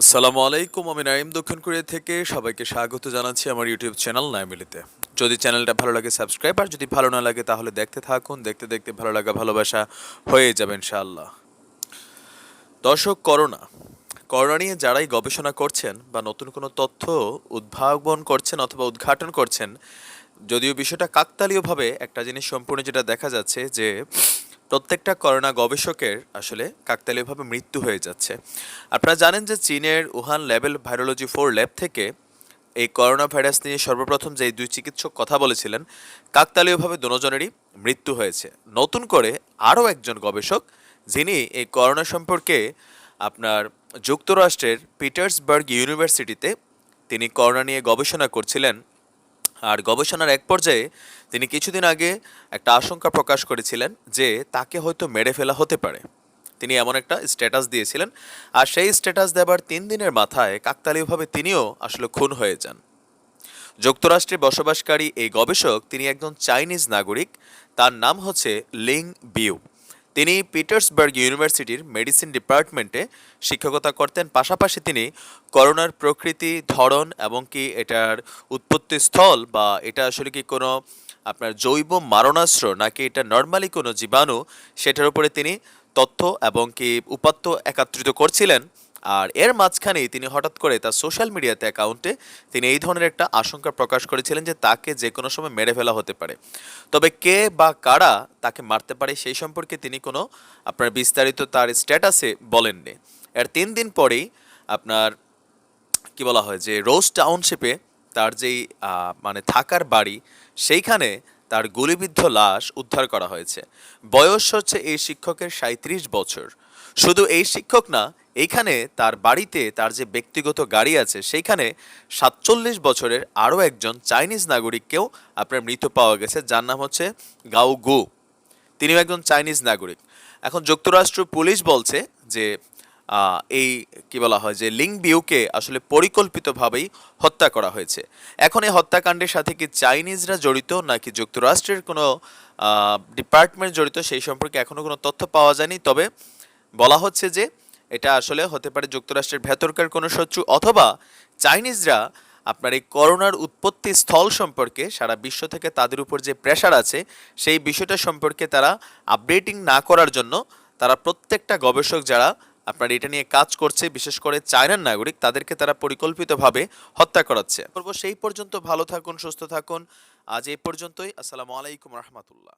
আসসালামু আলাইকুম, আমি নাইম দক্ষিণ কোরিয়া থেকে সবাইকে স্বাগত জানাচ্ছি আমার ইউটিউব চ্যানেল নাইমিলিতে। যদি চ্যানেলটা ভালো লাগে, সাবস্ক্রাইব, আর যদি ভালো না লাগে, তাহলে দেখতে থাকুন। দেখতে দেখতে ভালো লাগা, ভালোবাসা হয়ে যাবে ইনশাআল্লাহ। দর্শক, করোনা। করোনা নিয়ে যারাই গবেষণা করছেন বা নতুন কোনো তথ্য উদ্ভাবন করছেন অথবা উদ্ঘাটন করছেন, যদিও বিষয়টা কাকতালীয়ভাবে একটা জিনিস সম্পূর্ণ যেটা দেখা যাচ্ছে যে প্রত্যেকটা করোনা গবেষকের আসলে কাকতালীয়ভাবে মৃত্যু হয়ে যাচ্ছে। আপনারা জানেন যে চীনের Wuhan level virology four lab থেকে এই করোনা ভাইরাস নিয়ে সর্বপ্রথম যে দুই চিকিৎসক কথা বলেছিলেন কাকতালীয়ভাবে দুজনেরই মৃত্যু হয়েছে। নতুন করে আরও একজন গবেষক, যিনি এই করোনা সম্পর্কে আপনার যুক্তরাষ্ট্রের পিটার্সবার্গ ইউনিভার্সিটিতে তিনি করোনা নিয়ে গবেষণা করছিলেন। আর গবেষণার এক পর্যায়ে তিনি কিছুদিন আগে একটা আশঙ্কা প্রকাশ করেছিলেন যে তাকে হয়তো মেরে ফেলা হতে পারে। তিনি এমন একটা স্ট্যাটাস দিয়েছিলেন আর সেই স্ট্যাটাস দেবার তিন দিনের মাথায় কাকতালীয়ভাবে তিনিও আসলে খুন হয়ে যান। যুক্তরাষ্ট্রে বসবাসকারী এই গবেষক তিনি একজন চাইনিজ নাগরিক, তার নাম হচ্ছে লিং বিউ। তিনি পিটার্সবার্গ ইউনিভার্সিটির মেডিসিন ডিপার্টমেন্টে শিক্ষকতা করতেন। পাশাপাশি তিনি করোনার প্রকৃতি, ধরন এবং কি এটার উৎপত্তি স্থল বা এটা আসলে কি কোনো আপনার জৈব মারণাস্ত্র নাকি এটা নর্মালি কোনো জীবাণু, সেটার উপরে তিনি তথ্য এবং কি উপাত্ত একত্রিত করছিলেন। আর এর মাঝখানেই তিনি হঠাৎ করে তার সোশ্যাল মিডিয়াতে অ্যাকাউন্টে তিনি এই ধরনের একটা আশঙ্কা প্রকাশ করেছিলেন যে তাকে যে কোনো সময় মেরে ফেলা হতে পারে। তবে কে বা কারা তাকে মারতে পারে সেই সম্পর্কে তিনি কোনো আপনার বিস্তারিত তার স্ট্যাটাসে বলেননি। এর তিন দিন পরেই আপনার কি বলা হয় যে রোজ টাউনশিপে তার যেই মানে থাকার বাড়ি সেইখানে তার গুলিবিদ্ধ লাশ উদ্ধার করা হয়েছে। বয়স হচ্ছে এই শিক্ষকের সাঁত্রিশ বছর। শুধু এই শিক্ষক না এইখানে তার বাড়িতে তার যে ব্যক্তিগত গাড়ি আছে, সেইখানে সাতচল্লিশ বছরের আরও একজন চাইনিজ নাগরিককেও আপনার মৃত পাওয়া গেছে, যার নাম হচ্ছে গাউ গু। তিনিও একজন চাইনিজ নাগরিক। এখন যুক্তরাষ্ট্র পুলিশ বলছে যে এই কি বলা হয় যে লিং বিউকে আসলে পরিকল্পিতভাবেই হত্যা করা হয়েছে। এখন এই হত্যাকাণ্ডের সাথে কি চাইনিজরা জড়িত, নাকি যুক্তরাষ্ট্রের কোনো ডিপার্টমেন্ট জড়িত, সেই সম্পর্কে এখনও কোনো তথ্য পাওয়া যায়নি। তবে বলা হচ্ছে যে এটা আসলে হতে পারে যুক্তরাষ্ট্রের ভেতরকার কোনো শত্রু অথবা চাইনিজরা আপনার এই করোনার উৎপত্তি স্থল সম্পর্কে সারা বিশ্ব থেকে তাদের উপর যে প্রেশার আছে, সেই বিষয়টা সম্পর্কে তারা আপডেটিং না করার জন্য তারা প্রত্যেকটা গবেষক যারা আপনার এটা নিয়ে কাজ করছে, বিশেষ করে চায়নার নাগরিক, তাদেরকে তারা পরিকল্পিতভাবে হত্যা করাচ্ছে। সেই পর্যন্ত ভালো থাকুন, সুস্থ থাকুন। আজ এই পর্যন্তই। আসসালামু আলাইকুম রহমতুল্লাহ।